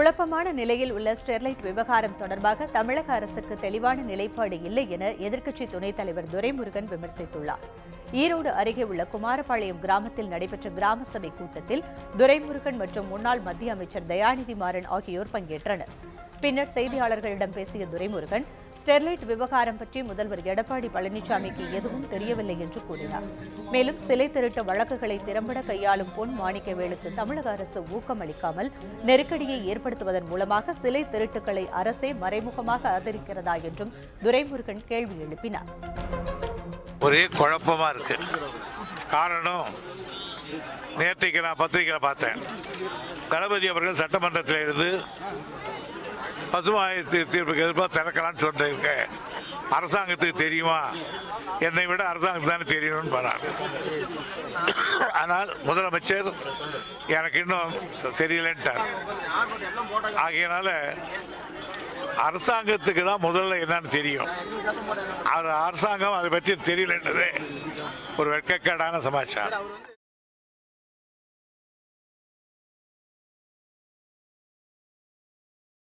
குழப்பமான நிலையில் உள்ள ஸ்டெர்லைட் விவகாரம் தொடர்பாக தமிழக அரசுக்கு தெளிவான நிலைப்பாடு இல்லை என எதிர்க்கட்சி துணைத் தலைவர் துரைமுருகன் விமர்சித்துள்ளார். ஈரோடு அருகே உள்ள குமாரபாளையம் கிராமத்தில் நடைபெற்ற கிராம சபை கூட்டத்தில் துரைமுருகன் மற்றும் முன்னாள் மத்திய அமைச்சர் தயாநிதி மாறன் ஆகியோர் பங்கேற்றனர். பின்னர் செய்தியாளர்களிடம் பேசிய துரைமுருகன் ஸ்டெர்லைட் விவகாரம் பற்றி முதல்வர் எடப்பாடி பழனிசாமிக்கு எதுவும் தெரியவில்லை என்று கூறினார். மேலும் சிலை திருட்ட வழக்குகளை திறம்பட கையாளும் பொன் மாணிக்கவேலுக்கு தமிழக அரசு ஊக்கமளிக்காமல் நெருக்கடியை ஏற்படுத்துவதன் மூலமாக சிலை திருட்டுகளை அரசே மறைமுகமாக ஆதரிக்கிறதா என்றும் துரைமுருகன் கேள்வி எழுப்பினார். ஒரே குழப்பமா இருக்கு. காரணம் நேற்றைக்கு நான் பத்திரிகையில் பார்த்தேன். தளபதி அவர்கள் சட்டமன்றத்தில் இருந்து பசுமாய தீர்ப்புக்கு எதிர்ப்பாக திறக்கலாம்னு சொல்லிருக்க அரசாங்கத்துக்கு தெரியுமா? என்னை விட அரசாங்கத்துக்கு தானே தெரியணும்னு போனார் ஆனால் முதலமைச்சர் எனக்கு இன்னும் தெரியலன்ட்டார். ஆகையினால அரசாங்கத்துக்கு தான் முதல்ல என்னன்னு தெரியும். அது அரசாங்கம் அதை பற்றி தெரியலன்றது ஒரு வெட்கக்கேடான சமாச்சாரம்.